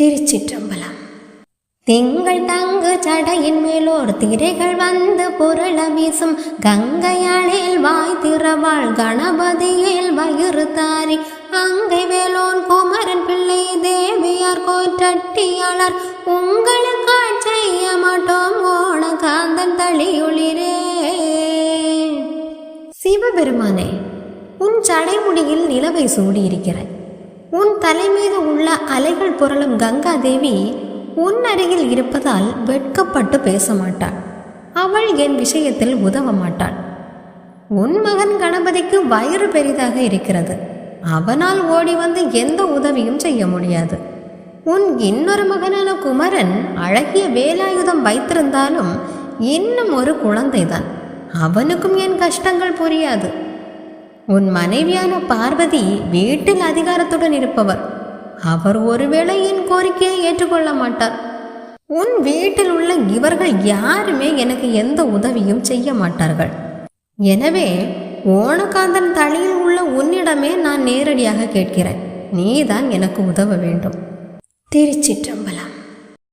திருச்சிற்றம்பலம். திங்கள் தங்கு சடையின் மேலோர் திரைகள் வந்து புரள வீசும் கங்கையாளில் வாய் திறவாள் கணபதியில் வயிறு தாரி அங்கை வேலோன் குமரன் பிள்ளை தேவியார் கோற்றட்டியாளர். உங்களுக்கு செய்ய மாட்டோம் ஓண காந்தன் தளியுளிரே. சிவபெருமானே உன் சடைமுடியில் நிலவை சூடியிருக்கிறேன் உன் தலைமீது உள்ள அலைகள் புரளும் கங்கா தேவி உன் அருகில் இருப்பதால் வெட்கப்பட்டு பேச மாட்டாள் அவள் என் விஷயத்தில் உதவ மாட்டாள் உன் மகன் கணபதிக்கு வயிறு பெரிதாக இருக்கிறது. அவனால் ஓடி வந்து எந்த உதவியும் செய்ய முடியாது. உன் இன்னொரு மகனான குமரன் அழகிய வேலாயுதம் வைத்திருந்தாலும் இன்னும் ஒரு குழந்தைதான். அவனுக்கும் என் கஷ்டங்கள் புரியாது. உன் மனைவியான பார்வதி வீட்டில் அதிகாரத்துடன் இருப்பவர். அவர் ஒருவேளை என் கோரிக்கையை ஏற்றுக்கொள்ள மாட்டார். உன் வீட்டில் உள்ள இவர்கள் யாருமே எனக்கு எந்த உதவியும் செய்ய மாட்டார்கள். எனவே ஓணகாந்தன் தலையில் உள்ள உன்னிடமே நான் நேரடியாக கேட்கிறேன். நீதான் எனக்கு உதவ வேண்டும். திருச்சிற்றம்பலம்.